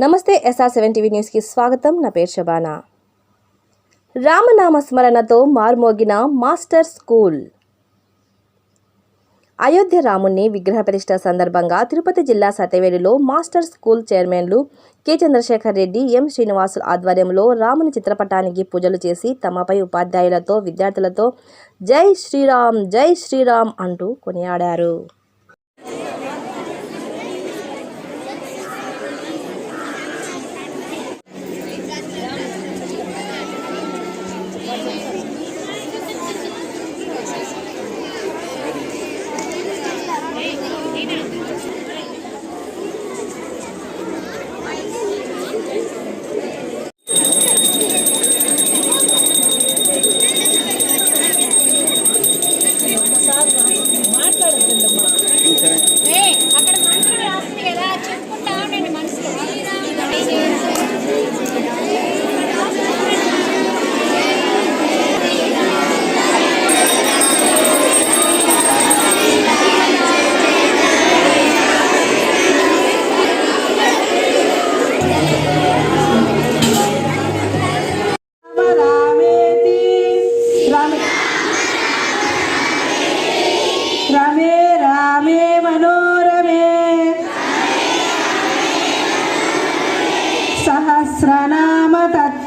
నమస్తే SR seven TV న్యూస్కి స్వాగతం. నా పేరు శబానా. రామనామ స్మరణతో మార్మోగిన మాస్టర్ స్కూల్. అయోధ్య రాముణ్ణి విగ్రహ ప్రతిష్ట సందర్భంగా తిరుపతి జిల్లా సతవేలులో మాస్టర్ స్కూల్ చైర్మన్లు కె. చంద్రశేఖర్ రెడ్డి ఎం. శ్రీనివాసుల ఆధ్వర్యంలో రాముని చిత్రపటానికి పూజలు చేసి తమపై ఉపాధ్యాయులతో విద్యార్థులతో జై శ్రీరామ్ జై శ్రీరామ్ అంటూ కొనియాడారు.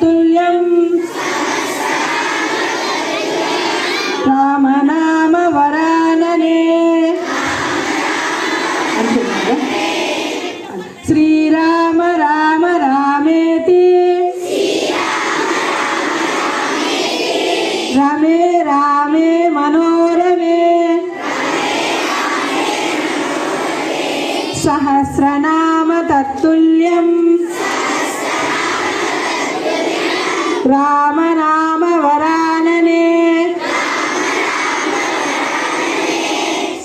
సహస్రనామ రామనామ వరాననే అంటున్నారా? శ్రీరామ రామ రామేతి. రమే రామే మనోరమే. సహస్రనామ తత్తుల్యం. రామ వరాననే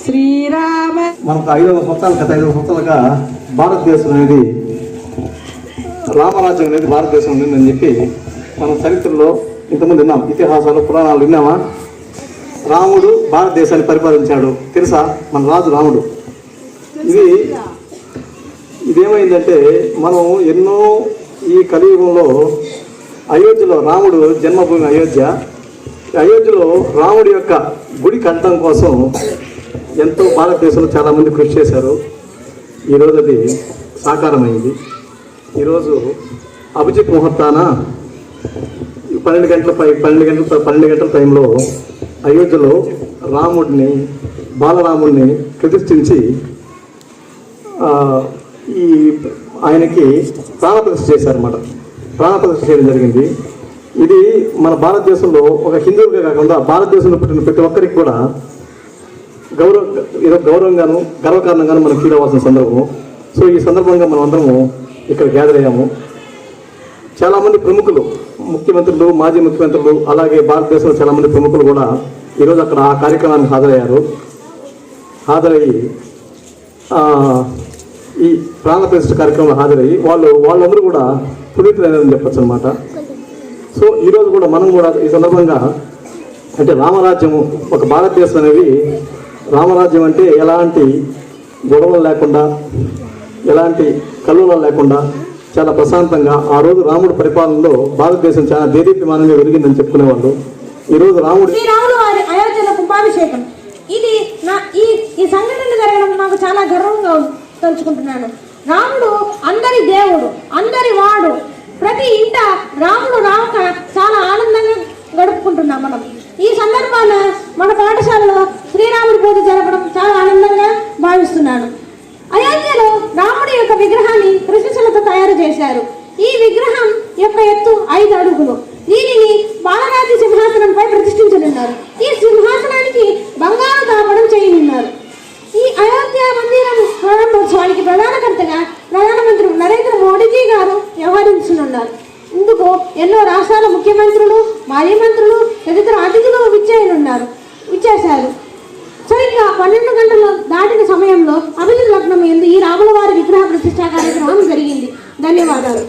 శ్రీరామ. మనకు ఐదు వందల సంవత్సరాల గత ఐదు సంవత్సరాలుగా భారతదేశం అనేది రామరాజ్యం అనేది భారతదేశం ఉండిందని చెప్పి మనం చరిత్రలో ఇంతకుముందు విన్నాం. ఇతిహాసాలు పురాణాలు విన్నామా? రాముడు భారతదేశాన్ని పరిపాలించాడు. తెలుసా? మన రాజు రాముడు. ఇది ఇదేమైందంటే మనం ఎన్నో ఈ కలియుగంలో అయోధ్యలో రాముడు జన్మభూమి అయోధ్య. అయోధ్యలో రాముడి యొక్క గుడి కట్టడం కోసం ఎంతో భారతదేశంలో చాలామంది కృషి చేశారు. ఈరోజు అది సాకారమైంది. ఈరోజు అభిజిత్ ముహూర్తాన ఈ పన్నెండు గంటల పై పన్నెండు గంటల పన్నెండు గంటల టైంలో అయోధ్యలో రాముడిని బాలరాముడిని ప్రతిష్ఠించి ఈ ఆయనకి ప్రాణప్రతిష్ఠ చేశారన్నమాట. ప్రాణప్రతిష్ఠ చేయడం జరిగింది. ఇది మన భారతదేశంలో ఒక హిందువుగా కాకుండా భారతదేశంలో పుట్టిన ప్రతి ఒక్కరికి కూడా గౌరవ ఏదో గౌరవంగాను గర్వకారణంగాను మనం ఫీల్ అవ్వాల్సిన సందర్భం. సో ఈ సందర్భంగా మనం అందరము ఇక్కడ గ్యాదర్ అయ్యాము. చాలామంది ప్రముఖులు ముఖ్యమంత్రులు మాజీ ముఖ్యమంత్రులు అలాగే భారతదేశంలో చాలామంది ప్రముఖులు కూడా ఈరోజు అక్కడ ఆ కార్యక్రమానికి హాజరయ్యారు. హాజరయ్యి ఈ ప్రాణ ప్రతిష్ఠ కార్యక్రమంలో హాజరయ్యి వాళ్ళు వాళ్ళందరూ కూడా పునీతులైనని చెప్పచ్చు అనమాట సో ఈరోజు కూడా మనం కూడా ఈ సందర్భంగా అంటే రామరాజ్యము ఒక భారతదేశం అనేది రామరాజ్యం అంటే ఎలాంటి గొడవలు లేకుండా ఎలాంటి కలువలు లేకుండా చాలా ప్రశాంతంగా ఆ రోజు రాముడి పరిపాలనలో భారతదేశం చాలా దేదీప్యమానంగా పెరిగిందని చెప్పుకునేవాళ్ళు. ఈరోజు రాముడు అయోధ్యలో కుంభాభిషేకం. ఇది నా ఈ ఈ సంఘటన జరగడం నాకు చాలా గర్వంగా తలుచుకుంటున్నాను. రాముడు అందరి దేవుడు అందరి వాడు. ప్రతి ఇంట రాముడు రాక చాలా ఆనందంగా గడుపుకుంటున్నాం మనం. ఈ సందర్భాన మన పాఠశాలలో శ్రీరాముడి పూజ జరపడం చాలా ఆనందంగా భావిస్తున్నాను. అయోధ్యలో రాముడి యొక్క విగ్రహాన్ని కృష్ణశిలతో తయారు చేశారు. ఈ విగ్రహం యొక్క ఎత్తు ఐదు అడుగులు. దీనిని బాలరాజు సింహాసనంపై ప్రతిష్ఠించారు ఉన్నారు ఇందుకు ఎన్నో రాష్ట్రాల ముఖ్యమంత్రులు మాజీ మంత్రులు తదితర అతిథులు విచ్చేయనున్నారు విచ్చేశారు. సరిగ్గా పన్నెండు గంటలు దాటిన సమయంలో అభిజిత్ లగ్నం ఎందు ఈ రాముల వారి విగ్రహ ప్రతిష్టా కార్యక్రమం జరిగింది. ధన్యవాదాలు.